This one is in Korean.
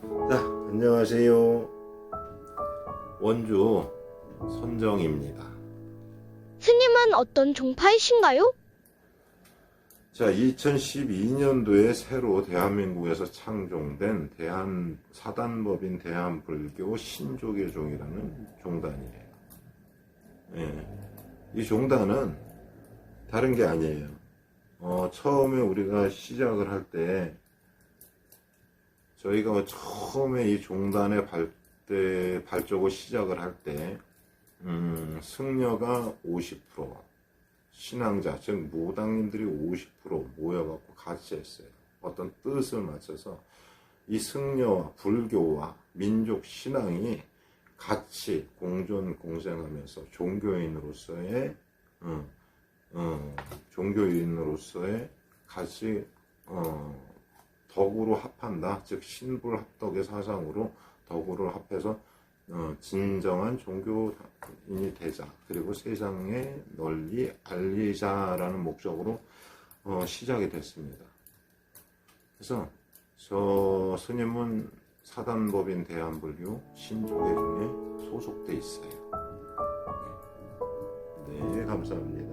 자, 안녕하세요. 원주 선정입니다. 스님은 어떤 종파이신가요? 자, 2012년도에 새로 대한민국에서 창종된 대한 사단법인 대한불교 신조계종이라는 종단이에요. 예. 이 종단은 다른 게 아니에요. 어, 처음에 우리가 시작을 할때 저희가 처음에 이 종단의 발대 발족을 시작을 할 때 음, 승려가 50% 신앙자, 즉 무당님들이 50% 모여갖고 같이 했어요. 어떤 뜻을 맞춰서 이 승려와 불교와 민족 신앙이 같이 공존 공생하면서 종교인으로서의 어, 어, 종교인으로서의 같이 어, 덕으로 합한다. 즉 신불합덕의 사상으로 덕으로 합해서 어, 진정한 종교인이 되자. 그리고 세상에 널리 알리자라는 목적으로 어, 시작이 됐습니다. 그래서 저 스님은 사단법인 대한불교 신조계 중에 소속돼 있어요. 네, 감사합니다.